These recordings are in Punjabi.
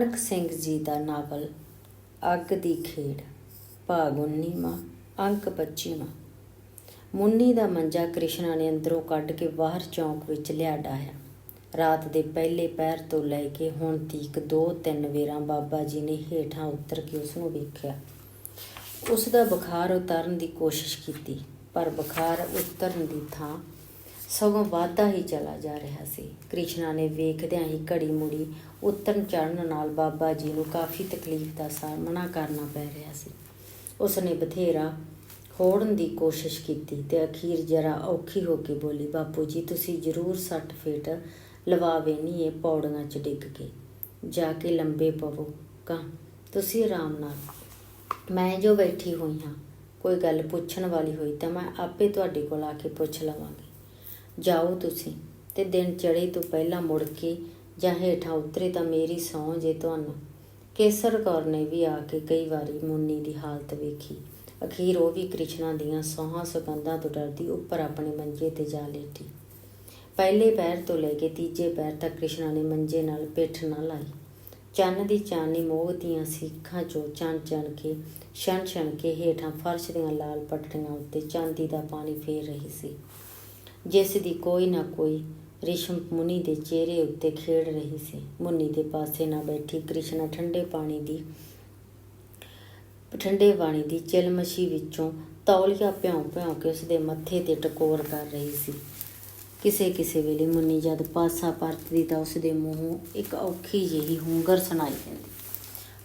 ਨਾਨਕ ਸਿੰਘ ਜੀ ਦਾ ਨਾਵਲ, ਅੱਗ ਦੀ ਖੇਡ, ਭਾਗ 19ਵਾਂ ਅੰਕ 25ਵਾਂ ਮੁੰਨੀ ਦਾ ਮੰਜਾ ਕ੍ਰਿਸ਼ਨਾ ਨੇ ਅੰਦਰੋਂ ਕੱਢ ਕੇ ਬਾਹਰ ਚੌਂਕ ਵਿੱਚ ਲਿਆ ਡਾਇਆ ਰਾਤ ਦੇ ਪਹਿਲੇ ਪੈਰ ਤੋਂ ਲੈ ਕੇ ਹੁਣ ਤੀਕ ਦੋ ਤਿੰਨ ਵੇਰਾਂ ਬਾਬਾ ਜੀ ਨੇ ਹੇਠਾਂ ਉਤਰ ਕੇ ਉਸ ਨੂੰ ਵੇਖਿਆ। ਉਸ ਦਾ ਬੁਖਾਰ ਉਤਰਨ ਦੀ ਕੋਸ਼ਿਸ਼ ਕੀਤੀ, ਪਰ ਬੁਖਾਰ ਉਤਰਨ ਦੀ ਥਾਂ ਸਗੋਂ ਵਾਧਾ ਹੀ ਚਲਾ ਜਾ ਰਿਹਾ ਸੀ। ਕ੍ਰਿਸ਼ਨਾ ਨੇ ਵੇਖਦਿਆਂ ਹੀ ਘੜੀ ਮੁੜੀ ਉਤਰਨ ਚੜਨ ਨਾਲ ਬਾਬਾ ਜੀ ਨੂੰ ਕਾਫੀ ਤਕਲੀਫ ਦਾ ਸਾਹਮਣਾ ਕਰਨਾ ਪੈ ਰਿਹਾ ਸੀ। ਉਸ ਨੇ ਬਥੇਰਾ ਹੋੜਨ ਦੀ ਕੋਸ਼ਿਸ਼ ਕੀਤੀ ਤੇ ਅਖੀਰ ਜਰਾ ਔਖੀ ਹੋ ਕੇ ਬੋਲੀ, ਬਾਪੂ ਜੀ, ਤੁਸੀਂ ਜ਼ਰੂਰ ਸੱਟ ਫੇਟ ਲਵਾਵੇ ਨਹੀਂ ਇਹ ਪੌੜੀਆਂ 'ਚ ਡਿੱਗ ਕੇ। ਜਾ ਕੇ ਲੰਬੇ ਪਵੋ। ਕਾ ਤੁਸੀਂ ਆਰਾਮ ਨਾਲ। ਮੈਂ ਜੋ ਬੈਠੀ ਹੋਈ ਹਾਂ, ਕੋਈ ਗੱਲ ਪੁੱਛਣ ਵਾਲੀ ਹੋਈ ਤਾਂ ਮੈਂ ਆਪੇ ਤੁਹਾਡੇ ਕੋਲ ਆ ਕੇ ਪੁੱਛ ਲਵਾਂਗੀ। ਜਾਓ ਤੁਸੀਂ ਤੇ ਦਿਨ ਚੜੇ ਤੋਂ ਪਹਿਲਾਂ ਮੁੜ ਕੇ ਜਾਂ ਹੇਠਾਂ ਉਤਰੇ ਤਾਂ ਮੇਰੀ ਸਹੁੰ ਜੇ ਤੁਹਾਨੂੰ। ਕੇਸਰ ਕੌਰ ਨੇ ਵੀ ਆ ਕੇ ਕਈ ਵਾਰੀ ਮੁੰਨੀ ਦੀ ਹਾਲਤ ਵੇਖੀ। ਅਖੀਰ ਉਹ ਵੀ ਕ੍ਰਿਸ਼ਨਾ ਦੀਆਂ ਸੌਹਾਂ ਸੁਗੰਧਾਂ ਤੋਂ ਡਰਦੀ ਉੱਪਰ ਆਪਣੇ ਮੰਜੇ ਤੇ ਜਾ ਲੇਟੀ। ਪਹਿਲੇ ਪੈਰ ਤੋਂ ਲੈ ਕੇ ਤੀਜੇ ਪੈਰ ਤੱਕ ਕ੍ਰਿਸ਼ਨਾ ਨੇ ਮੰਜੇ ਨਾਲ ਪਿੱਠ ਨਾ ਲਾਈ। ਚੰਨ ਦੀ ਚਾਨਣੀ ਮੋਹ ਦੀਆਂ ਸਿੱਖਾਂ ਚੋਂ ਚੰਨ ਚੰਨ ਕੇ, ਛਣ ਛਣ ਕੇ ਹੇਠਾਂ ਫਰਸ਼ ਦੀਆਂ ਲਾਲ ਪੱਟੀਆਂ ਉੱਤੇ ਚਾਂਦੀ ਦਾ ਪਾਣੀ ਫੇਰ ਰਹੀ ਸੀ। ਜਿਸ ਦੀ ਕੋਈ ਨਾ ਕੋਈ ਰਿਸ਼ਮ ਮੁਨੀ ਦੇ ਚਿਹਰੇ ਉੱਤੇ ਖੇਡ ਰਹੀ ਸੀ। ਮੁਨੀ ਦੇ ਪਾਸੇ ਨਾ ਬੈਠੀ ਕ੍ਰਿਸ਼ਨਾ ਠੰਡੇ ਪਾਣੀ ਦੀ, ਠੰਡੇ ਪਾਣੀ ਦੀ ਚਿਲਮਸ਼ੀ ਵਿੱਚੋਂ ਤੌਲੀਆ ਭਿਉਂ ਭਿਉਂ ਕੇ ਉਸ ਦੇ ਮੱਥੇ ਤੇ ਟਕੋਰ ਕਰ ਰਹੀ ਸੀ। ਕਿਸੇ ਕਿਸੇ ਵੇਲੇ ਮੁੰਨੀ ਜਦ ਪਾਸਾ ਪਰਤਦੀ ਤਾਂ ਉਸ ਦੇ ਮੂੰਹੋਂ ਇੱਕ ਔਖੀ ਜਿਹੀ ਹੁੰਗਰ ਸੁਣਾਈ ਦਿੰਦੀ।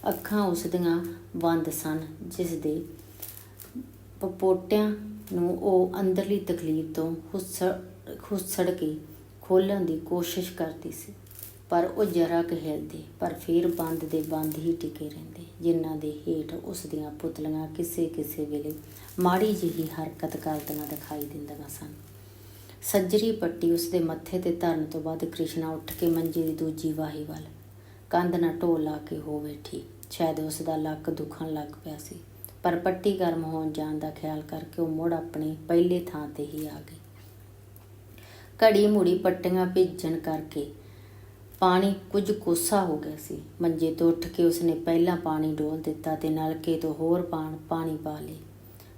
ਅੱਖਾਂ ਉਸ ਦੀਆਂ ਬੰਦ ਸਨ ਜਿਸ ਦੇ ਪਪੋਟਿਆਂ ਨੂੰ ਉਹ ਅੰਦਰਲੀ ਤਕਲੀਫ ਤੋਂ ਹੁਸੜ ਹੁਸੜ ਕੇ ਖੋਲਣ ਦੀ ਕੋਸ਼ਿਸ਼ ਕਰਦੀ ਸੀ। ਪਰ ਉਹ ਜਰਾ ਕੁ ਹਿਲਦੇ, ਪਰ ਫਿਰ ਬੰਦ ਦੇ ਬੰਦ ਹੀ ਟਿਕੇ ਰਹਿੰਦੇ, ਜਿਨ੍ਹਾਂ ਦੇ ਹੇਠ ਉਸ ਦੀਆਂ ਪੁਤਲੀਆਂ ਕਿਸੇ ਕਿਸੇ ਵੇਲੇ ਮਾੜੀ ਜਿਹੀ ਹਰਕਤ ਕਰਦੀਆਂ ਦਿਖਾਈ ਦਿੰਦੀਆਂ ਸਨ। ਸੱਜਰੀ ਪੱਟੀ ਉਸਦੇ ਮੱਥੇ ਤੇ ਧਰਨ ਤੋਂ ਬਾਅਦ ਕ੍ਰਿਸ਼ਨਾ ਉੱਠ ਕੇ ਮੰਜੀ ਦੀ ਦੂਜੀ ਵਾਹੀ ਵੱਲ ਕੰਧ ਨਾਲ ਢੋ ਲਾ ਕੇ ਹੋ ਬੈਠੀ। ਸ਼ਾਇਦ ਉਸ ਦਾ ਲੱਕ ਦੁਖਣ ਲੱਗ ਪਿਆ ਸੀ। ਪਰ ਪੱਟੀ ਗਰਮ ਹੋਣ ਜਾਣ ਦਾ ਖਿਆਲ ਕਰਕੇ ਉਹ ਮੁੜ ਆਪਣੀ ਪਹਿਲੇ ਥਾਂ ਤੇ ਹੀ ਆ ਗਈ। ਘੜੀ ਮੁੜੀ ਪੱਟੀਆਂ ਭੇਜਣ ਕਰਕੇ ਪਾਣੀ ਕੁਝ ਕੋਸਾ ਹੋ ਗਿਆ ਸੀ। ਮੰਜੇ ਤੋਂ ਉੱਠ ਕੇ ਉਸਨੇ ਪਹਿਲਾਂ ਪਾਣੀ ਡੋਲ ਦਿੱਤਾ ਤੇ ਨਲਕੇ ਤੋਂ ਹੋਰ ਪਾਣ ਪਾਣੀ ਪਾ ਲਈ।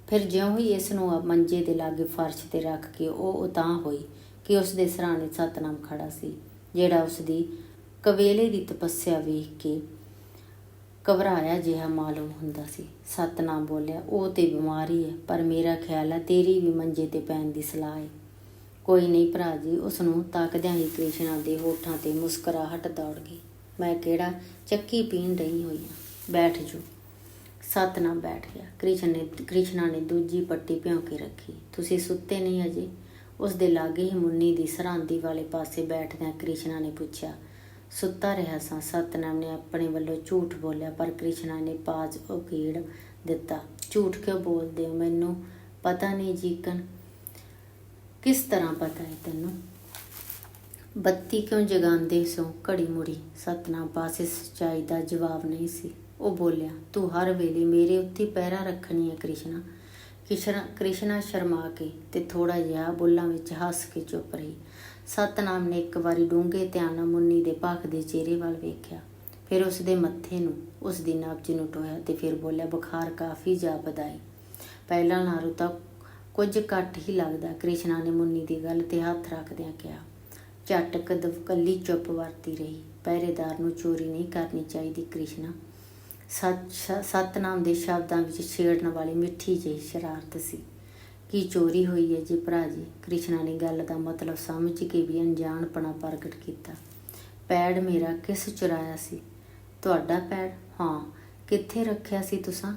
ਫਿਰ ਜਿਉਂ ਹੀ ਇਸ ਨੂੰ ਮੰਜੇ ਦੇ ਲਾਗੇ ਫਰਸ਼ ਤੇ ਰੱਖ ਕੇ ਉਹ ਉਤਾਂ ਹੋਈ ਕਿ ਉਸ ਦੇ ਸਰਾਣੇ ਸਤਨਾਮ ਖੜਾ ਸੀ, ਜਿਹੜਾ ਉਸ ਦੀ ਕਵੇਲੇ ਦੀ ਤਪੱਸਿਆ ਵੇਖ ਕੇ ਘਬਰਾਇਆ ਜਿਹਾ ਮਾਲੂਮ ਹੁੰਦਾ ਸੀ। ਸਤਨਾਮ ਬੋਲਿਆ, ਉਹ ਤੇ ਬਿਮਾਰੀ ਹੈ ਪਰ ਮੇਰਾ ਖਿਆਲ ਹੈ ਤੇਰੀ ਵੀ ਮੰਜੇ ਤੇ ਪੈਣ ਦੀ ਸਲਾਹ ਹੈ ਕੋਈ ਨਹੀਂ ਭਰਾ ਜੀ ਉਸ ਨੂੰ ਤਾਕਦਿਆਂ ਹੀ ਕ੍ਰਿਸ਼ਨਾ ਦੇ ਹੋਠਾਂ ਤੇ ਮੁਸਕਰਾਹਟ ਦੌੜ ਗਈ। ਮੈਂ ਕਿਹੜਾ ਚੱਕੀ ਪੀਣ ਰਹੀ ਹੋਈ ਹਾਂ ਬੈਠ ਜੋ। ਸਤਨਾਮ ਬੈਠ ਗਿਆ। ਕ੍ਰਿਸ਼ਨ ਨੇ, ਕ੍ਰਿਸ਼ਨਾ ਨੇ ਦੂਜੀ ਪੱਟੀ ਭਿਉਂ ਕੇ ਰੱਖੀ। ਤੁਸੀਂ ਸੁੱਤੇ ਨਹੀਂ ਅਜੇ? ਉਸ ਦੇ ਲਾਗੇ ਹੀ ਮੁੰਨੀ ਦੀ ਸਰਾਂਦੀ ਵਾਲੇ ਪਾਸੇ ਬੈਠਦਿਆਂ ਕ੍ਰਿਸ਼ਨਾ ਨੇ ਪੁੱਛਿਆ ਸੁੱਤਾ ਰਿਹਾ ਸਾਂ। ਸਤਨਾਮ ਨੇ ਆਪਣੇ ਵੱਲੋਂ ਝੂਠ ਬੋਲਿਆ, ਪਰ ਕ੍ਰਿਸ਼ਨਾ ਨੇ ਪਾਜ ਉਕੀੜ ਦਿੱਤਾ। ਝੂਠ ਕਿਉਂ ਬੋਲਦੇ ਹੋ? ਮੈਨੂੰ ਪਤਾ ਨਹੀਂ ਜੀਕਨ ਕਿਸ ਤਰ੍ਹਾਂ ਪਤਾ ਹੈ ਤੈਨੂੰ? ਬੱਤੀ ਕਿਉਂ ਜਗਾਉਂਦੇ ਸੋ ਘੜੀ ਮੁੜੀ? ਸਤਨਾਮ ਪਾਸੇ ਸੱਚਾਈ ਦਾ ਜਵਾਬ ਨਹੀਂ ਸੀ। ਉਹ ਬੋਲਿਆ, ਤੂੰ ਹਰ ਵੇਲੇ ਮੇਰੇ ਉੱਤੇ ਪਹਿਰਾ ਰੱਖਣੀ ਹੈ ਕ੍ਰਿਸ਼ਨਾ। ਕ੍ਰਿਸ਼ਨਾ ਕ੍ਰਿਸ਼ਨਾ ਸ਼ਰਮਾ ਕੇ ਤੇ ਥੋੜਾ ਜਿਹਾ ਬੁੱਲਾਂ ਵਿੱਚ ਹੱਸ ਕੇ ਚੁੱਪ ਰਹੀ। ਸਤਨਾਮ ਨੇ ਇੱਕ ਵਾਰੀ ਡੂੰਘੇ ਧਿਆਨ ਨਾਲ ਮੁੰਨੀ ਦੇ ਭਖ ਦੇ ਚਿਹਰੇ ਵੱਲ ਵੇਖਿਆ। ਫਿਰ ਉਸ ਦੇ ਮੱਥੇ ਨੂੰ ਉਸ ਦੀ ਨਬਜ ਨੂੰ ਟੋਇਆ ਤੇ ਫਿਰ ਬੋਲਿਆ, ਬੁਖਾਰ ਕਾਫੀ ਜਾਪਦਾ ਹੈ ਪਹਿਲਾਂ ਨਾਲੋਂ ਤਾਂ ਕੁਝ ਘੱਟ ਹੀ ਲੱਗਦਾ। ਕ੍ਰਿਸ਼ਨਾ ਨੇ ਮੁੰਨੀ ਦੀ ਗੱਲ ਤੇ ਹੱਥ ਰੱਖਦਿਆਂ ਕਿਹਾ, ਝਟ ਕਦਵ ਕੱਲੀ ਚੁੱਪ ਵਰਤੀ ਰਹੀ। ਪਹਿਰੇਦਾਰ ਨੂੰ ਚੋਰੀ ਨਹੀਂ ਕਰਨੀ ਚਾਹੀਦੀ, ਕ੍ਰਿਸ਼ਨਾ। ਸਤ ਸਤਨਾਮ ਦੇ ਸ਼ਬਦਾਂ ਵਿੱਚ ਛੇੜਨ ਵਾਲੀ ਮਿੱਠੀ ਜਿਹੀ ਸ਼ਰਾਰਤ ਸੀ। ਕੀ ਚੋਰੀ ਹੋਈ ਹੈ ਜੀ ਭਰਾ ਜੀ? ਕ੍ਰਿਸ਼ਨਾ ਨੇ ਗੱਲ ਦਾ ਮਤਲਬ ਸਮਝ ਕੇ ਵੀ ਅਣਜਾਣਪਣਾ ਪ੍ਰਗਟ ਕੀਤਾ। ਪੈੜ ਮੇਰਾ ਕਿਸ ਚੁਰਾਇਆ ਸੀ? ਤੁਹਾਡਾ ਪੈੜ? ਹਾਂ, ਕਿੱਥੇ ਰੱਖਿਆ ਸੀ ਤੁਸੀਂ?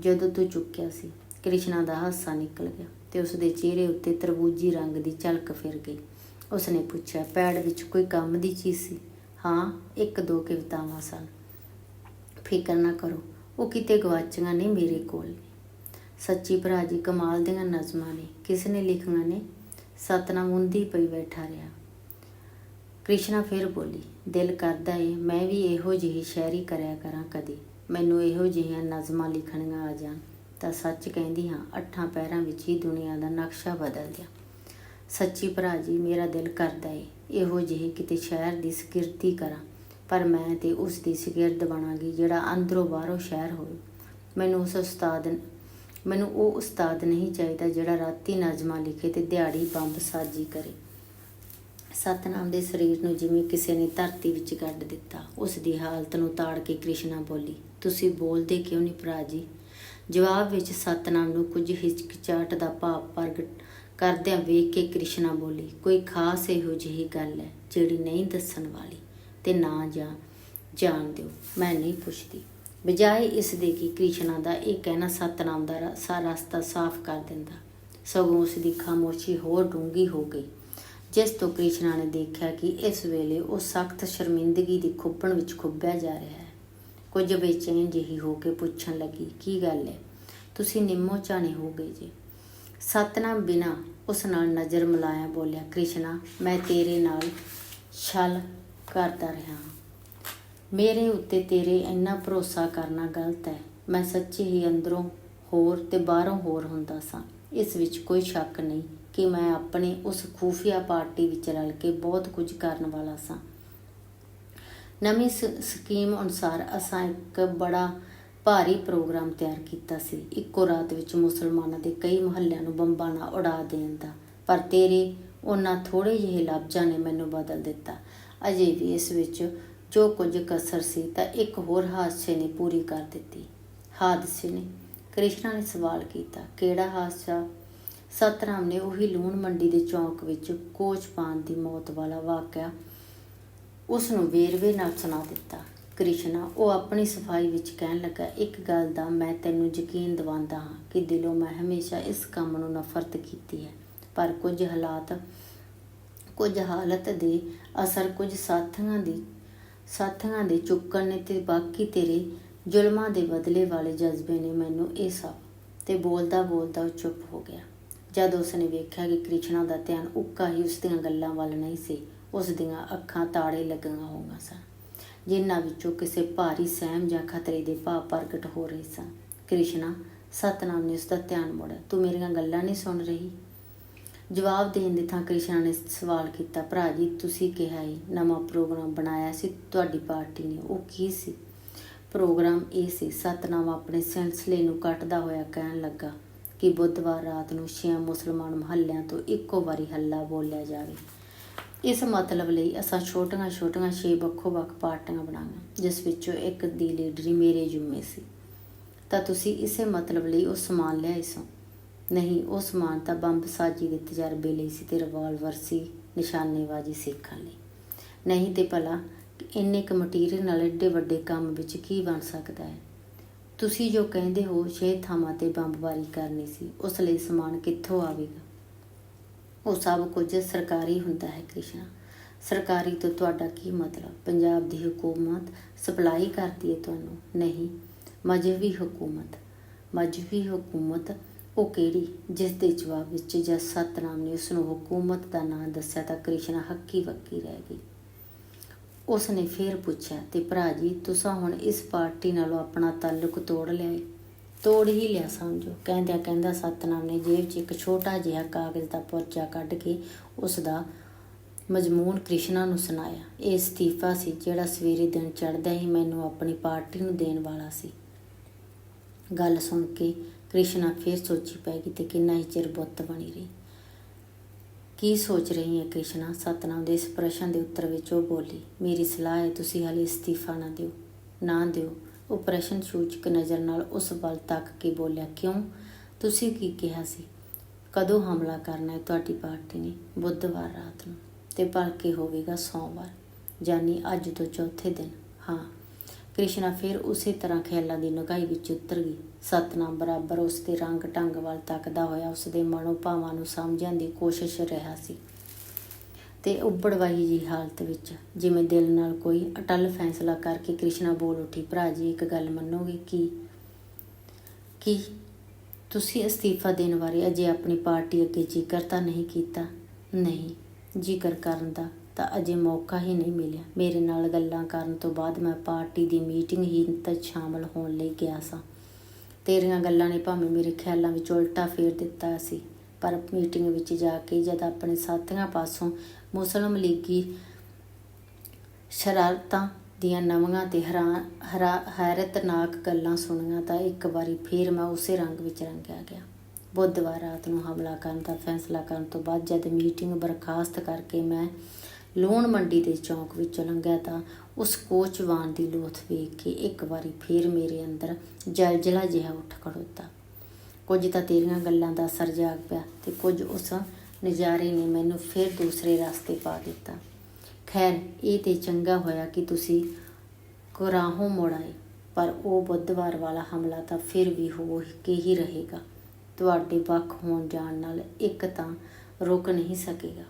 ਜਦੋਂ ਤੂੰ ਚੁੱਕਿਆ ਸੀ, ਕ੍ਰਿਸ਼ਨਾ ਦਾ ਹਾਸਾ ਨਿਕਲ ਗਿਆ ਤੇ ਉਸ ਦੇ ਚਿਹਰੇ ਉੱਤੇ ਤਰਬੂਜੀ ਰੰਗ ਦੀ ਝਲਕ ਫਿਰ ਗਈ। ਉਸ ਨੇ ਪੁੱਛਿਆ, ਪੈੜ ਵਿੱਚ ਕੋਈ ਕੰਮ ਦੀ ਚੀਜ਼ ਸੀ? ਹਾਂ ਇੱਕ ਦੋ ਕਵਿਤਾਵਾਂ ਸਨ। ਫਿਕਰ ਨਾ ਕਰੋ, ਉਹ ਕਿਤੇ ਗਵਾਚੀਆਂ ਨੇ ਮੇਰੇ ਕੋਲ। ਸੱਚੀ ਭਰਾ ਜੀ, ਕਮਾਲ ਦੀਆਂ ਨਜ਼ਮਾਂ ਨੇ, ਕਿਸ ਨੇ ਲਿਖੀਆਂ ਨੇ? ਸਤਨਾਮ ਹੁੰਦੀ ਪਈ ਬੈਠਾ ਰਿਹਾ। ਕ੍ਰਿਸ਼ਨਾ ਫਿਰ ਬੋਲੀ, ਦਿਲ ਕਰਦਾ ਏ, ਮੈਂ ਵੀ ਇਹੋ ਜਿਹੀ ਸ਼ਾਇਰੀ ਕਰਿਆ ਕਰਾਂ ਕਦੀ। ਮੈਨੂੰ ਇਹੋ ਜਿਹੀਆਂ ਨਜ਼ਮਾਂ ਲਿਖਣੀਆਂ ਆ ਜਾਣ। ਤਾਂ ਸੱਚ ਕਹਿੰਦੀ ਹਾਂ, ਅੱਠਾਂ ਪੈਰਾਂ ਵਿੱਚ ਹੀ ਦੁਨੀਆ ਦਾ ਨਕਸ਼ਾ ਬਦਲ ਗਿਆ ਸੱਚੀ ਭਰਾ ਜੀ, ਮੇਰਾ ਦਿਲ ਕਰਦਾ ਏ, ਇਹੋ ਜਿਹੀ ਕਿਤੇ ਸ਼ਹਿਰ ਦੀ ਸਕੀਰਤੀ ਕਰਾਂ। ਪਰ ਮੈਂ ਤੇ ਉਸ ਦੀ ਸਿਗਰਟ ਬਣਾਂਗੀ, ਜਿਹੜਾ ਅੰਦਰੋਂ ਬਾਹਰੋਂ ਸ਼ਹਿਰ ਹੋਵੇ। ਮੈਨੂੰ ਉਸ ਉਸਤਾਦ ਮੈਨੂੰ ਉਹ ਉਸਤਾਦ ਨਹੀਂ ਚਾਹੀਦਾ ਜਿਹੜਾ ਰਾਤੀ ਨਜ਼ਮਾਂ ਲਿਖੇ ਤੇ ਦਿਹਾੜੀ ਬੰਬ ਸਾਜੀ ਕਰੇ। ਸਤਨਾਮ ਦੇ ਸਰੀਰ ਨੂੰ ਜਿਵੇਂ ਕਿਸੇ ਨੇ ਧਰਤੀ ਵਿੱਚ ਗੱਡ ਦਿੱਤਾ ਉਸ ਦੀ ਹਾਲਤ ਨੂੰ ਤਾੜ ਕੇ ਕ੍ਰਿਸ਼ਨਾ ਬੋਲੀ, ਤੁਸੀਂ ਬੋਲਦੇ ਕਿਉਂ ਨਹੀਂ ਭਰਾ ਜੀ? ਜਵਾਬ ਵਿੱਚ ਸਤਨਾਮ ਨੂੰ ਕੁਝ ਹਿਚਕਿਚਾਹਟ ਦਾ ਭਾਵ ਪ੍ਰਗਟ ਕਰਦਿਆਂ ਵੇਖ ਕੇ ਕ੍ਰਿਸ਼ਨਾ ਬੋਲੀ, ਕੋਈ ਖਾਸ ਇਹੋ ਜਿਹੀ ਗੱਲ ਹੈ ਜਿਹੜੀ ਨਹੀਂ ਦੱਸਣ ਵਾਲੀ ਤੇ ਨਾ ਜਾਂ, ਜਾਣ ਦਿਓ, ਮੈਂ ਨਹੀਂ ਪੁੱਛਦੀ। ਬਜਾਏ ਇਸ ਦੇ ਕਿ ਕ੍ਰਿਸ਼ਨਾ ਦਾ ਇਹ ਕਹਿਣਾ ਸਤਨਾਮ ਦਾ ਸਾ ਰਸਤਾ ਸਾਫ਼ ਕਰ ਦਿੰਦਾ। ਸਗੋਂ ਉਸ ਦੀ ਖਾਮੋਸ਼ੀ ਹੋਰ ਡੂੰਗੀ ਹੋ ਗਈ। ਜਿਸ ਤੋਂ ਕ੍ਰਿਸ਼ਨਾ ਨੇ ਦੇਖਿਆ ਕਿ ਇਸ ਵੇਲੇ ਉਹ ਸਖਤ ਸ਼ਰਮਿੰਦਗੀ ਦੀ ਖੁੱਬਣ ਵਿੱਚ ਖੁੱਬਿਆ ਜਾ ਰਿਹਾ ਹੈ। ਕੁਝ ਬੇਚੈਨ ਜਿਹੀ ਹੋ ਕੇ ਪੁੱਛਣ ਲੱਗੀ, ਕੀ ਗੱਲ ਹੈ? ਤੁਸੀਂ ਨਿੰਮੋ ਚਾਣੇ ਹੋ ਗਏ ਜੀ। ਸਤਨਾਮ ਬਿਨਾ ਉਸ ਨਾਲ ਨਜ਼ਰ ਮਿਲਾਇਆ ਬੋਲਿਆ, ਕ੍ਰਿਸ਼ਨਾ, ਮੈਂ ਤੇਰੇ ਨਾਲ ਛਲ ਕਰਦਾ ਰਿਹਾ ਮੇਰੇ ਉੱਤੇ ਤੇਰੇ ਇੰਨਾ ਭਰੋਸਾ ਕਰਨਾ ਗਲਤ ਹੈ। ਮੈਂ ਸੱਚੀ ਹੀ ਅੰਦਰੋਂ ਹੋਰ ਤੇ ਬਾਹਰੋਂ ਹੋਰ ਹੁੰਦਾ ਸਾਂ। ਇਸ ਵਿੱਚ ਕੋਈ ਸ਼ੱਕ ਨਹੀਂ ਕਿ ਮੈਂ ਆਪਣੇ ਉਸ ਖੂਫੀਆ ਪਾਰਟੀ ਵਿੱਚ ਰਲ ਕੇ ਬਹੁਤ ਕੁਝ ਕਰਨ ਵਾਲਾ ਸਾਂ। ਨਵੀਂ ਸ- ਸਕੀਮ ਅਨੁਸਾਰ ਅਸਾਂ ਇੱਕ ਬੜਾ ਭਾਰੀ ਪ੍ਰੋਗਰਾਮ ਤਿਆਰ ਕੀਤਾ ਸੀ। ਇੱਕੋ ਰਾਤ ਵਿੱਚ ਮੁਸਲਮਾਨਾਂ ਦੇ ਕਈ ਮੁਹੱਲਿਆਂ ਨੂੰ ਬੰਬਾਂ ਨਾਲ ਉਡਾ ਦੇਣ ਦਾ। ਪਰ ਤੇਰੇ ਉਹਨਾਂ ਥੋੜੇ ਜਿਹੇ ਲਫ਼ਜ਼ਾਂ ਨੇ ਮੈਨੂੰ ਬਦਲ ਦਿੱਤਾ। ਅਜੇ ਵੀ ਇਸ ਵਿੱਚ ਜੋ ਕੁਝ ਕਸਰ ਸੀ ਤਾਂ ਇੱਕ ਹੋਰ ਹਾਦਸੇ ਨੇ ਪੂਰੀ ਕਰ ਦਿੱਤੀ। ਹਾਦਸੇ ਨੇ ਕ੍ਰਿਸ਼ਨਾ ਨੇ ਸਵਾਲ ਕੀਤਾ, ਕਿਹੜਾ ਹਾਦਸਾ? ਸਤਨਾਮ ਨੇ ਉਹੀ ਲੂਣ ਮੰਡੀ ਦੇ ਚੌਂਕ ਵਿੱਚ ਕੋਚ ਪਾਨ ਦੀ ਮੌਤ ਵਾਲਾ ਵਾਕਿਆ ਉਸ ਨੂੰ ਵੇਰਵੇ ਨਾਲ ਸੁਣਾ ਦਿੱਤਾ। ਕ੍ਰਿਸ਼ਨਾ ਉਹ ਆਪਣੀ ਸਫ਼ਾਈ ਵਿੱਚ ਕਹਿਣ ਲੱਗਾ, ਇੱਕ ਗੱਲ ਦਾ ਮੈਂ ਤੈਨੂੰ ਯਕੀਨ ਦਿਵਾਉਂਦਾ ਹਾਂ ਕਿ ਦਿਲੋਂ ਮੈਂ ਹਮੇਸ਼ਾ ਇਸ ਕੰਮ ਨੂੰ ਨਫ਼ਰਤ ਕੀਤੀ ਹੈ, ਪਰ ਕੁਝ ਹਾਲਾਤ, ਕੁਝ ਹਾਲਤ ਦੇ ਅਸਰ ਕੁਝ ਸਾਥੀਆਂ ਦੀ ਸਾਥੀਆਂ ਦੇ ਚੁੱਕਣ ਨੇ ਤੇ ਬਾਕੀ ਤੇਰੇ ਜ਼ੁਲਮਾਂ ਦੇ ਬਦਲੇ ਵਾਲੇ ਜਜ਼ਬੇ ਨੇ ਮੈਨੂੰ ਇਹ ਸਭ। ਤੇ ਬੋਲਦਾ ਬੋਲਦਾ ਉਹ ਚੁੱਪ ਹੋ ਗਿਆ। ਜਦ ਉਸਨੇ ਵੇਖਿਆ ਕਿ ਕ੍ਰਿਸ਼ਨਾ ਦਾ ਧਿਆਨ ਉੱਕਾ ਹੀ ਉਸ ਦੀਆਂ ਗੱਲਾਂ ਵੱਲ ਨਹੀਂ ਸੀ, ਉਸ ਦੀਆਂ ਅੱਖਾਂ ਤਾੜੇ ਲੱਗੀਆਂ ਹੋਈਆਂ ਸਨ, ਜਿਨ੍ਹਾਂ ਵਿੱਚੋਂ ਕਿਸੇ ਭਾਰੀ ਸਹਿਮ ਜਾਂ ਖਤਰੇ ਦੇ ਭਾਵ ਪ੍ਰਗਟ ਹੋ ਰਹੇ ਸਨ। ਕ੍ਰਿਸ਼ਨਾ, ਸਤਨਾਮ ਨੇ ਉਸ ਦਾ ਧਿਆਨ ਮੋੜਿਆ, ਤੂੰ ਮੇਰੀਆਂ ਗੱਲਾਂ ਨਹੀਂ ਸੁਣ ਰਹੀ? ਜਵਾਬ ਦੇਣ ਦੀ ਥਾਂ ਕ੍ਰਿਸ਼ਨਾ ਨੇ ਸਵਾਲ ਕੀਤਾ, ਭਰਾ ਜੀ, ਤੁਸੀਂ ਕਿਹਾ ਹੈ ਨਵਾਂ ਪ੍ਰੋਗਰਾਮ ਬਣਾਇਆ ਸੀ, ਤੁਹਾਡੀ ਪਾਰਟੀ ਨੇ, ਉਹ ਕੀ ਸੀ? ਪ੍ਰੋਗਰਾਮ ਇਹ ਸੀ, ਸਤਨਾਮ ਆਪਣੇ ਸਿਲਸਿਲੇ ਨੂੰ ਕੱਟਦਾ ਹੋਇਆ ਕਹਿਣ ਲੱਗਾ ਕਿ ਬੁੱਧਵਾਰ ਰਾਤ ਨੂੰ ਛੇ ਮੁਸਲਮਾਨ ਮਹੱਲਿਆਂ ਤੋਂ ਇੱਕੋ ਵਾਰੀ ਹੱਲਾ ਬੋਲਿਆ ਜਾਵੇ। ਇਸ ਮਤਲਬ ਲਈ ਅਸਾਂ ਛੋਟੀਆਂ-ਛੋਟੀਆਂ ਛੇ ਵੱਖੋ-ਵੱਖ ਪਾਰਟੀਆਂ ਬਣਾਈਆਂ, ਜਿਸ ਵਿੱਚੋਂ ਇੱਕ ਦੀ ਲੀਡਰੀ ਮੇਰੇ ਜ਼ਿੰਮੇ ਸੀ। ਤਾਂ ਤੁਸੀਂ ਇਸੇ ਮਤਲਬ ਲਈ ਉਹ ਸਮਾਨ ਲਿਆਏ ਸੋ? ਨਹੀਂ, ਉਹ ਸਮਾਨ ਤਾਂ ਬੰਬ ਸਾਜੀ ਦੇ ਤਜਰਬੇ ਲਈ ਸੀ ਤੇ ਰਿਵਾਲਵਰ ਸੀ, ਨਿਸ਼ਾਨੇਬਾਜ਼ੀ ਸਿੱਖਣ ਲਈ। ਨਹੀਂ ਤੇ ਭਲਾ, ਇੰਨੇ ਕੁ ਮਟੀਰੀਅਲ ਨਾਲ ਏਡੇ ਵੱਡੇ ਕੰਮ ਵਿੱਚ ਕੀ ਬਣ ਸਕਦਾ ਹੈ? ਤੁਸੀਂ ਜੋ ਕਹਿੰਦੇ ਹੋ, ਛੇ ਥਾਵਾਂ ਤੇ ਬੰਬਬਾਰੀ ਕਰਨੀ ਸੀ, ਉਸ ਲਈ ਸਮਾਨ ਕਿੱਥੋਂ ਆਵੇਗਾ? ਉਹ ਸਭ ਕੁਝ ਸਰਕਾਰੀ ਹੁੰਦਾ ਹੈ, ਕ੍ਰਿਸ਼ਨਾ। ਸਰਕਾਰੀ ਤੋਂ ਤੁਹਾਡਾ ਕੀ ਮਤਲਬ? ਪੰਜਾਬ ਦੀ ਹਕੂਮਤ ਸਪਲਾਈ ਕਰਦੀ ਹੈ ਤੁਹਾਨੂੰ? ਨਹੀਂ ਮਜਹਬੀ ਹਕੂਮਤ। ਮਜਹਬੀ ਹਕੂਮਤ ਉਹ ਕਿਹੜੀ? ਜਿਸ ਦੇ ਜਵਾਬ ਵਿੱਚ ਜਦ ਸਤਨਾਮ ਨੇ ਉਸ ਨੂੰ ਹਕੂਮਤ ਦਾ ਨਾਂ ਦੱਸਿਆ ਤਾਂ ਕ੍ਰਿਸ਼ਨਾ ਹੱਕੀ ਵੱਕੀ ਰਹਿ ਗਈ। ਉਸ ਨੇ ਫੇਰ ਪੁੱਛਿਆ, ਤੇ ਭਰਾ ਜੀ, ਤੁਸੀਂ ਹੁਣ ਇਸ ਪਾਰਟੀ ਨਾਲੋਂ ਆਪਣਾ ਤਾਲੁਕ ਤੋੜ ਲਿਆ ਤੋੜ ਹੀ ਲਿਆ ਸਮਝੋ। ਕਹਿੰਦਿਆਂ ਕਹਿੰਦਾ ਸਤਨਾਮ ਨੇ ਜੇਬ 'ਚ ਇੱਕ ਛੋਟਾ ਜਿਹਾ ਕਾਗਜ਼ ਦਾ ਪਰਚਾ ਕੱਢ ਕੇ ਉਸ ਦਾ ਮਜ਼ਮੂਨ ਕ੍ਰਿਸ਼ਨਾ ਨੂੰ ਸੁਣਾਇਆ। ਇਹ ਅਸਤੀਫਾ ਸੀ ਜਿਹੜਾ ਸਵੇਰੇ ਦਿਨ ਚੜ੍ਹਦਾ ਹੀ ਮੈਨੂੰ ਆਪਣੀ ਪਾਰਟੀ ਨੂੰ ਦੇਣ ਵਾਲਾ ਸੀ। ਗੱਲ ਸੁਣ ਕੇ ਕ੍ਰਿਸ਼ਨਾ ਫੇਰ ਸੋਚੀ ਪੈ ਗਈ ਤੇ ਕਿੰਨਾ ਹੀ ਚਿਰ ਬੁੱਤ ਬਣੀ ਰਹੀ। ਕੀ ਸੋਚ ਰਹੀ ਹੈ ਕ੍ਰਿਸ਼ਨਾ? ਸਤਨਾਮ ਦੇ ਇਸ ਪ੍ਰਸ਼ਨ ਦੇ ਉੱਤਰ ਵਿੱਚ ਉਹ ਬੋਲੀ, ਮੇਰੀ ਸਲਾਹ ਹੈ, ਤੁਸੀਂ ਹਾਲੇ ਅਸਤੀਫਾ ਨਾ ਦਿਓ ਨਾ ਦਿਓ। ਉਹ ਪ੍ਰਸ਼ਨ ਸੂਚਕ ਨਜ਼ਰ ਨਾਲ ਉਸ ਵੱਲ ਤੱਕ ਕੇ ਬੋਲਿਆ, ਕਿਉਂ? ਤੁਸੀਂ ਕੀ ਕਿਹਾ ਸੀ? ਕਦੋਂ ਹਮਲਾ ਕਰਨਾ ਹੈ ਤੁਹਾਡੀ ਪਾਰਟੀ ਨੇ? ਬੁੱਧਵਾਰ ਰਾਤ ਨੂੰ। ਤੇ ਭਲਕੇ ਹੋਵੇਗਾ ਸੋਮਵਾਰ ਜਾਨੀ ਅੱਜ ਤੋਂ ਚੌਥੇ ਦਿਨ। ਹਾਂ ਕ੍ਰਿਸ਼ਨਾ ਫਿਰ ਉਸੇ ਤਰ੍ਹਾਂ ਖਿਆਲਾਂ ਦੀ ਨਗਾਈ ਵਿੱਚ ਉਤਰ ਗਈ। ਸਤਨਾਮ ਬਰਾਬਰ ਉਸ ਦੇ ਰੰਗ ਢੰਗ ਵੱਲ ਤੱਕਦਾ ਹੋਇਆ ਉਸ ਦੇ ਮਨੋ ਭਾਵਾਂ ਨੂੰ ਸਮਝਣ ਦੀ ਕੋਸ਼ਿਸ਼ ਰਿਹਾ ਸੀ। ਤੇ ਉੱਬੜਵਾਹੀ ਜੀ ਹਾਲਤ ਵਿੱਚ ਜਿਵੇਂ ਦਿਲ ਨਾਲ ਕੋਈ ਅਟਲ ਫੈਸਲਾ ਕਰਕੇ ਕ੍ਰਿਸ਼ਨਾ ਬੋਲ ਉੱਠੀ, ਭਰਾ ਜੀ, ਇੱਕ ਗੱਲ ਮੰਨੋਗੇ ਕਿ ਕਿ ਤੁਸੀਂ ਅਸਤੀਫਾ ਦੇਣ ਬਾਰੇ ਅਜੇ ਆਪਣੀ ਪਾਰਟੀ ਅੱਗੇ ਜ਼ਿਕਰ ਤਾਂ ਨਹੀਂ ਕੀਤਾ? ਨਹੀਂ, ਜ਼ਿਕਰ ਕਰਨ ਦਾ ਤਾਂ ਅਜੇ ਮੌਕਾ ਹੀ ਨਹੀਂ ਮਿਲਿਆ। ਮੇਰੇ ਨਾਲ ਗੱਲਾਂ ਕਰਨ ਤੋਂ ਬਾਅਦ ਮੈਂ ਪਾਰਟੀ ਦੀ ਮੀਟਿੰਗ ਹੀ ਤੱਕ ਸ਼ਾਮਲ ਹੋਣ ਲਈ ਗਿਆ ਸਾਂ। ਤੇਰੀਆਂ ਗੱਲਾਂ ਨੇ ਭਾਵੇਂ ਮੇਰੇ ਖਿਆਲਾਂ ਵਿੱਚ ਉਲਟਾ ਫੇਰ ਦਿੱਤਾ ਸੀ, ਪਰ ਮੀਟਿੰਗ ਵਿੱਚ ਜਾ ਕੇ ਜਦ ਆਪਣੇ ਸਾਥੀਆਂ ਪਾਸੋਂ ਮੁਸਲਮ ਲੀਗੀ ਸ਼ਰਾਰਤਾਂ ਦੀਆਂ ਨਵੀਆਂ ਤੇ ਹੈਰਾ- ਹੈਰਤਨਾਕ ਗੱਲਾਂ ਸੁਣੀਆਂ ਤਾਂ ਇੱਕ ਵਾਰੀ ਫੇਰ ਮੈਂ ਉਸੇ ਰੰਗ ਵਿੱਚ ਰੰਗਿਆ ਗਿਆ। ਬੁੱਧਵਾਰ ਰਾਤ ਨੂੰ ਹਮਲਾ ਕਰਨ ਦਾ ਫੈਸਲਾ ਕਰਨ ਤੋਂ ਬਾਅਦ ਜਦ ਮੀਟਿੰਗ ਬਰਖਾਸਤ ਕਰਕੇ ਮੈਂ ਲੋਣ ਮੰਡੀ ਦੇ ਚੌਂਕ ਵਿੱਚੋਂ ਲੰਘਿਆ ਤਾਂ ਉਸ ਕੋਚਵਾਨ ਦੀ ਲੋਥ ਵੇਖ ਕੇ ਇੱਕ ਵਾਰੀ ਫੇਰ ਮੇਰੇ ਅੰਦਰ ਜਲਜਲਾ ਜਿਹਾ ਉੱਠ ਖੜੋਤਾ। ਕੁਝ ਤਾਂ ਤੇਰੀਆਂ ਗੱਲਾਂ ਦਾ ਅਸਰ ਜਾਗ ਪਿਆ ਤੇ ਕੁਝ ਉਸ ਨਜ਼ਾਰੇ ਨੇ ਮੈਨੂੰ ਫਿਰ ਦੂਸਰੇ ਰਸਤੇ ਪਾ ਦਿੱਤਾ। ਖੈਰ, ਇਹ ਤੇ ਚੰਗਾ ਹੋਇਆ ਕਿ ਤੁਸੀਂ ਕੁਰਾਹੋਂ ਮੁੜ ਆਏ, ਪਰ ਉਹ ਬੁੱਧਵਾਰ ਵਾਲਾ ਹਮਲਾ ਤਾਂ ਫਿਰ ਵੀ ਹੋ ਕੇ ਹੀ ਰਹੇਗਾ। ਤੁਹਾਡੇ ਵੱਖ ਹੋਣ ਜਾਣ ਨਾਲ ਇੱਕ ਤਾਂ ਰੁਕ ਨਹੀਂ ਸਕੇਗਾ।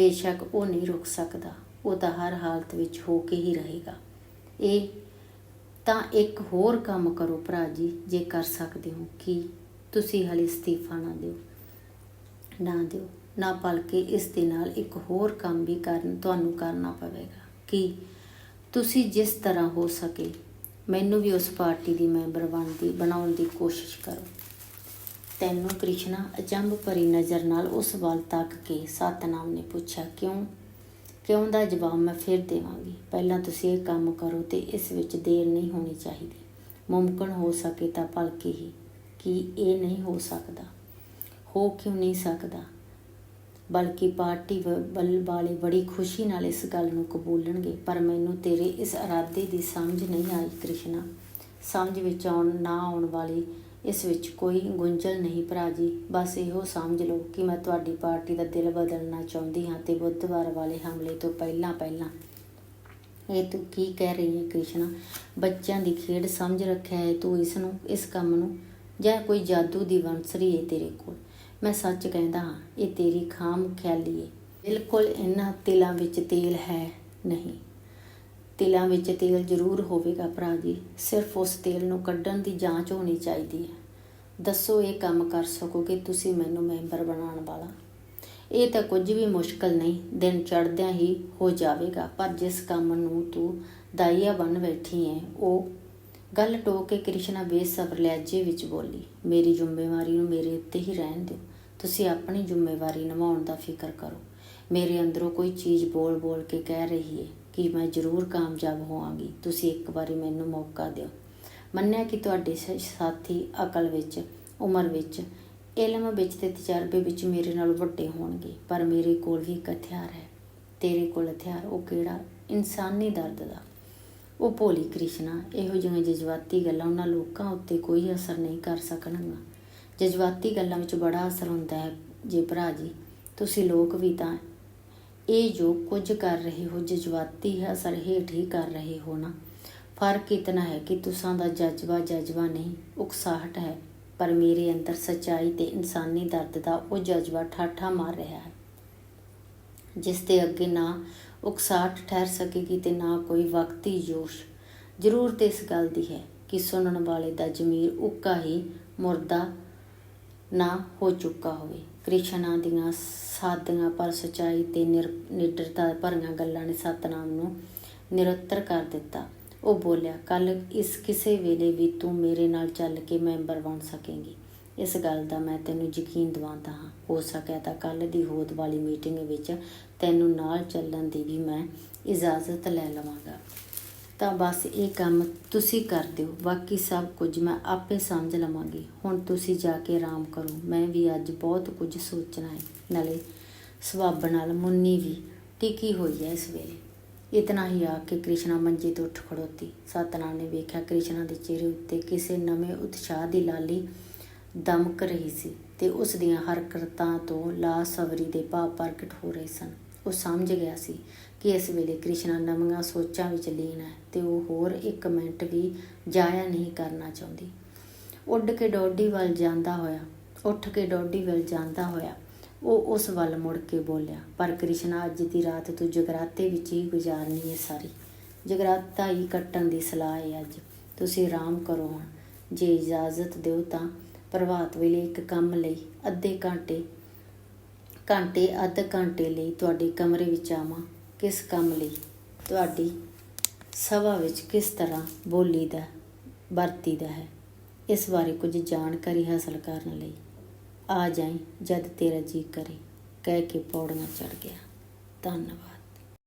ਬੇਸ਼ੱਕ ਉਹ ਨਹੀਂ ਰੁਕ ਸਕਦਾ, ਉਹ ਤਾਂ ਹਰ ਹਾਲਤ ਵਿੱਚ ਹੋ ਕੇ ਹੀ ਰਹੇਗਾ। ਇਹ ਤਾਂ ਇੱਕ ਹੋਰ ਕੰਮ ਕਰੋ ਭਰਾ ਜੀ, ਜੇ ਕਰ ਸਕਦੇ ਹੋ, ਕਿ ਤੁਸੀਂ ਹਲੇ ਅਸਤੀਫਾ ਨਾ ਦਿਓ ਨਾ ਦਿਓ, ਨਾ ਬਲਕਿ ਇਸ ਦੇ ਨਾਲ ਇੱਕ ਹੋਰ ਕੰਮ ਵੀ ਕਰਨ, ਤੁਹਾਨੂੰ ਕਰਨਾ ਪਵੇਗਾ, ਕਿ ਤੁਸੀਂ ਜਿਸ ਤਰ੍ਹਾਂ ਹੋ ਸਕੇ, ਮੈਨੂੰ ਵੀ ਉਸ ਪਾਰਟੀ ਦੀ ਮੈਂਬਰ ਬਣਦੀ ਬਣਾਉਣ ਦੀ ਕੋਸ਼ਿਸ਼ ਕਰੋ। ਤੈਨੂੰ ਕ੍ਰਿਸ਼ਨਾ ਅਚੰਭ ਭਰੀ ਨਜ਼ਰ ਨਾਲ ਉਸ ਵੱਲ ਤੱਕ ਕੇ ਸਤਨਾਮ ਨੇ ਪੁੱਛਿਆ, ਕਿਉਂ? ਕਿਉਂ ਦਾ ਜਵਾਬ ਮੈਂ ਫਿਰ ਦੇਵਾਂਗੀ? ਪਹਿਲਾਂ ਤੁਸੀਂ ਇਹ ਕੰਮ ਕਰੋ ਤੇ ਇਸ ਵਿੱਚ ਦੇਰ ਨਹੀਂ ਹੋਣੀ ਚਾਹੀਦੀ। ਮੁਮਕਨ ਹੋ ਸਕੇ ਤਾਂ ਭਲਕੇ ਹੀ। ਕਿ ਇਹ ਨਹੀਂ ਹੋ ਸਕਦਾ? ਹੋ ਕਿਉਂ ਨਹੀਂ ਸਕਦਾ? ਬਲਕਿ ਪਾਰਟੀ ਵ- ਵੱਲ ਵਾਲੇ ਬੜੀ ਖੁਸ਼ੀ ਨਾਲ ਇਸ ਗੱਲ ਨੂੰ ਕਬੂਲਣਗੇ। ਪਰ ਮੈਨੂੰ ਤੇਰੇ ਇਸ ਇਰਾਦੇ ਦੀ ਸਮਝ ਨਹੀਂ ਆਈ ਕ੍ਰਿਸ਼ਨਾ। ਸਮਝ ਵਿੱਚ ਆਉਣ, ਨਾ ਆਉਣ ਵਾਲੀ ਇਸ ਵਿੱਚ ਕੋਈ ਗੁੰਝਲ ਨਹੀਂ ਭਰਾ ਜੀ। ਬਸ ਇਹੋ ਸਮਝ ਲਓ ਕਿ ਮੈਂ ਤੁਹਾਡੀ ਪਾਰਟੀ ਦਾ ਦਿਲ ਬਦਲਣਾ ਚਾਹੁੰਦੀ ਹਾਂ ਤੇ ਬੁੱਧਵਾਰ ਵਾਲੇ ਹਮਲੇ ਤੋਂ ਪਹਿਲਾਂ ਪਹਿਲਾਂ। ਇਹ ਤੂੰ ਕੀ ਕਹਿ ਰਹੀ ਹੈ ਕ੍ਰਿਸ਼ਨਾ? ਬੱਚਿਆਂ ਦੀ ਖੇਡ ਸਮਝ ਰੱਖਿਆ ਹੈ ਤੂੰ ਇਸ ਨੂੰ ਇਸ ਕੰਮ ਨੂੰ? ਜਾਂ ਕੋਈ ਜਾਦੂ ਦੀ ਵੰਸਰੀ ਹੈ ਤੇਰੇ ਕੋਲ? ਮੈਂ ਸੱਚ ਕਹਿੰਦਾ ਹਾਂ, ਇਹ ਤੇਰੀ ਖਾਮ ਖਿਆਲੀ ਹੈ। ਬਿਲਕੁਲ ਇਹਨਾਂ ਤਿਲਾਂ ਵਿੱਚ ਤੇਲ ਹੈ ਨਹੀਂ। ਤਿਲਾਂ ਵਿੱਚ ਤੇਲ ਜ਼ਰੂਰ ਹੋਵੇਗਾ ਭਰਾ ਜੀ। ਸਿਰਫ ਉਸ ਤੇਲ ਨੂੰ ਕੱਢਣ ਦੀ ਜਾਂਚ ਹੋਣੀ ਚਾਹੀਦੀ ਹੈ। ਦੱਸੋ ਇਹ ਕੰਮ ਕਰ ਸਕੋਗੇ ਤੁਸੀਂ ਮੈਨੂੰ ਮੈਂਬਰ ਬਣਾਉਣ ਵਾਲਾ? ਇਹ ਤਾਂ ਕੁਝ ਵੀ ਮੁਸ਼ਕਲ ਨਹੀਂ, ਦਿਨ ਚੜ੍ਹਦਿਆਂ ਹੀ ਹੋ ਜਾਵੇਗਾ, ਪਰ ਜਿਸ ਕੰਮ ਨੂੰ ਤੂੰ ਦਾਈਆ ਬਣ ਬੈਠੀ ਹੈ ਉਹ ਗੱਲ ਟੋਕ ਕੇ ਕ੍ਰਿਸ਼ਨਾ ਬੇਸਬਰ ਲਹਿਜੇ ਵਿੱਚ ਬੋਲੀ, ਮੇਰੀ ਜ਼ਿੰਮੇਵਾਰੀ ਨੂੰ ਮੇਰੇ ਉੱਤੇ ਹੀ ਰਹਿਣ ਦਿਓ। ਤੁਸੀਂ ਆਪਣੀ ਜ਼ਿੰਮੇਵਾਰੀ ਨਿਭਾਉਣ ਦਾ ਫਿਕਰ ਕਰੋ। ਮੇਰੇ ਅੰਦਰੋਂ ਕੋਈ ਚੀਜ਼ ਬੋਲ-ਬੋਲ ਕੇ ਕਹਿ ਰਹੀ ਹੈ ਕਿ ਮੈਂ ਜ਼ਰੂਰ ਕਾਮਯਾਬ ਹੋਵਾਂਗੀ। ਤੁਸੀਂ ਇੱਕ ਵਾਰੀ ਮੈਨੂੰ ਮੌਕਾ ਦਿਓ। ਮੰਨਿਆ ਕਿ ਤੁਹਾਡੇ ਸ- ਸਾਥੀ ਅਕਲ ਵਿੱਚ, ਉਮਰ ਵਿੱਚ, ਇਲਮ ਵਿੱਚ ਤੇ ਤਜਰਬੇ ਵਿੱਚ ਮੇਰੇ ਨਾਲ ਵੱਡੇ ਹੋਣਗੇ, ਪਰ ਮੇਰੇ ਕੋਲ ਵੀ ਇੱਕ ਹਥਿਆਰ ਹੈ। ਤੇਰੇ ਕੋਲ ਹਥਿਆਰ, ਉਹ ਕਿਹੜਾ? ਇਨਸਾਨੀ ਦਰਦ ਦਾ। ਉਹ ਭੋਲੀ ਕ੍ਰਿਸ਼ਨਾ, ਇਹੋ ਜਿਹੀਆਂ ਜਜ਼ਬਾਤੀ ਗੱਲਾਂ ਉਹਨਾਂ ਲੋਕਾਂ ਉੱਤੇ ਕੋਈ ਅਸਰ ਨਹੀਂ ਕਰ ਸਕਣਗੀਆਂ। ਜਜ਼ਬਾਤੀ ਗੱਲਾਂ ਵਿੱਚ ਬੜਾ ਅਸਰ ਹੁੰਦਾ ਹੈ। ਜੇ ਭਰਾ ਜੀ, ਤੁਸੀਂ ਲੋਕ ਵੀ ਤਾਂ ਇਹ ਜੋ ਕੁਝ ਕਰ ਰਹੇ ਹੋ, ਜਜ਼ਬਾਤੀ ਅਸਰ ਹੇਠ ਹੀ ਕਰ ਰਹੇ ਹੋ ਨਾ। ਫ਼ਰਕ ਇਤਨਾ ਹੈ ਕਿ ਤੁਸਾਂ ਦਾ ਜਜ਼ਬਾ ਜਜ਼ਬਾ ਨਹੀਂ, ਉਕਸਾਹਟ ਹੈ। ਪਰ ਮੇਰੇ ਅੰਦਰ ਸਚਾਈ ਤੇ ਇਨਸਾਨੀ ਦਰਦ ਦਾ ਉਹ ਜਜ਼ਬਾ ਠਾਠਾ ਮਾਰ ਰਿਹਾ ਹੈ। ਜਿਸ ਦੇ ਅੱਗੇ ਨਾ ਉਕਸਾਹਟ ਠਹਿਰ ਸਕੇਗੀ ਤੇ ਨਾ ਕੋਈ ਵਕਤੀ ਜੋਸ਼। ਜ਼ਰੂਰਤ ਇਸ ਗੱਲ ਦੀ ਹੈ ਕਿ ਸੁਣਨ ਵਾਲੇ ਦਾ ਜ਼ਮੀਰ ਉੱਕਾ ਹੀ ਮੁਰਦਾ ਨਾ ਹੋ ਚੁੱਕਾ ਹੋਵੇ। ਕ੍ਰਿਸ਼ਨਾ ਦੀਆਂ ਸਾਦੀਆਂ ਪਰ ਸਚਾਈ ਤੇ ਨਿਰ- ਨਿਡਰਤਾ ਭਰੀਆਂ ਗੱਲਾਂ ਨੇ ਸਤਨਾਮ ਨੂੰ ਨਿਰੁੱਤਰ ਕਰ ਦਿੱਤਾ। ਉਹ ਬੋਲਿਆ, ਕੱਲ ਇਸ ਕਿਸੇ ਵੇਲੇ ਵੀ ਤੂੰ ਮੇਰੇ ਨਾਲ ਚੱਲ ਕੇ ਮੈਂਬਰ ਬਣ ਸਕੇਂਗੀ। ਇਸ ਗੱਲ ਦਾ ਮੈਂ ਤੈਨੂੰ ਯਕੀਨ ਦਿਵਾਉਂਦਾ ਹਾਂ। ਹੋ ਸਕਿਆ ਤਾਂ ਕੱਲ ਦੀ ਹੋਦ ਵਾਲੀ ਮੀਟਿੰਗ ਵਿੱਚ ਤੈਨੂੰ ਨਾਲ ਚੱਲਣ ਦੀ ਵੀ ਮੈਂ ਇਜਾਜ਼ਤ ਲੈ ਲਵਾਂਗਾ। ਤਾਂ ਬਸ ਇਹ ਕੰਮ ਤੁਸੀਂ ਕਰ ਦਿਓ। ਬਾਕੀ ਸਭ ਕੁਝ ਮੈਂ ਆਪੇ ਸਮਝ ਲਵਾਂਗੀ। ਹੁਣ ਤੁਸੀਂ ਜਾ ਕੇ ਆਰਾਮ ਕਰੋ। ਮੈਂ ਵੀ ਅੱਜ ਬਹੁਤ ਕੁਝ ਸੋਚਣਾ ਹੈ। ਨਾਲੇ ਸਵਾਬ ਨਾਲ ਮੁੰਨੀ ਵੀ ਟਿਕੀ ਹੋਈ ਹੈ ਇਸ ਵੇਲੇ। ਇਤਨਾ ਹੀ ਆ ਕੇ ਕ੍ਰਿਸ਼ਨਾ ਮੰਜੇ ਤੋਂ ਉੱਠ ਖੜੋਤੀ। ਸਤਨਾਮ ਨੇ ਵੇਖਿਆ ਕ੍ਰਿਸ਼ਨਾ ਦੇ ਚਿਹਰੇ ਉੱਤੇ ਕਿਸੇ ਨਵੇਂ ਉਤਸ਼ਾਹ ਦੀ ਲਾਲੀ ਦਮਕ ਰਹੀ ਸੀ ਤੇ ਉਸ ਦੀਆਂ ਹਰਕਤਾਂ ਤੋਂ ਲਾਸਵਰੀ ਦੇ ਭਾਵ ਪ੍ਰਗਟ ਹੋ ਰਹੇ ਸਨ। ਉਹ ਸਮਝ ਗਿਆ ਸੀ ਕਿ ਇਸ ਵੇਲੇ ਕ੍ਰਿਸ਼ਨਾ ਨਵੀਆਂ ਸੋਚਾਂ ਵਿੱਚ ਲੀਨ ਹੈ ਤੇ ਉਹ ਹੋਰ ਇੱਕ ਮਿੰਟ ਵੀ ਜਾਇਆ ਨਹੀਂ ਕਰਨਾ ਚਾਹੁੰਦੀ। ਉੱਡ ਕੇ ਡੋਡੀ ਵੱਲ ਜਾਂਦਾ ਹੋਇਆ, ਉੱਠ ਕੇ ਡੋਡੀ ਵੱਲ ਜਾਂਦਾ ਹੋਇਆ, ਉਹ ਉਸ ਵੱਲ ਮੁੜ ਕੇ ਬੋਲਿਆ, ਪਰ ਕ੍ਰਿਸ਼ਨਾ, ਅੱਜ ਦੀ ਰਾਤ ਤੂੰ ਜਗਰਾਤੇ ਵਿੱਚ ਹੀ ਗੁਜ਼ਾਰਨੀ ਹੈ ਸਾਰੀ। ਜਗਰਾਤਾ ਹੀ ਕੱਟਣ ਦੀ ਸਲਾਹ ਹੈ ਅੱਜ। ਤੁਸੀਂ ਆਰਾਮ ਕਰੋ ਹੁਣ। ਜੇ ਇਜਾਜ਼ਤ ਦਿਓ ਤਾਂ ਪ੍ਰਭਾਤ ਵੇਲੇ ਇੱਕ ਕੰਮ ਲਈ ਅੱਧੇ ਘੰਟੇ ਘੰਟੇ, ਅੱਧ ਘੰਟੇ ਲਈ ਤੁਹਾਡੇ ਕਮਰੇ ਵਿੱਚ ਆਵਾਂ। ਕਿਸ ਕੰਮ ਲਈ, ਤੁਹਾਡੀ ਸਭਾ ਵਿੱਚ ਕਿਸ ਤਰ੍ਹਾਂ ਬੋਲੀ ਦਾ, ਵਰਤੀ ਦਾ ਹੈ, ਇਸ ਬਾਰੇ ਕੁਝ ਜਾਣਕਾਰੀ ਹਾਸਲ ਕਰਨ ਲਈ ਆ ਜਾਈਂ ਜਦ ਤੇਰਾ ਜੀ ਕਰੇ। ਕਹਿ ਕੇ ਪੌੜੀਆਂ ਚੜ ਗਿਆ। ਧੰਨਵਾਦ।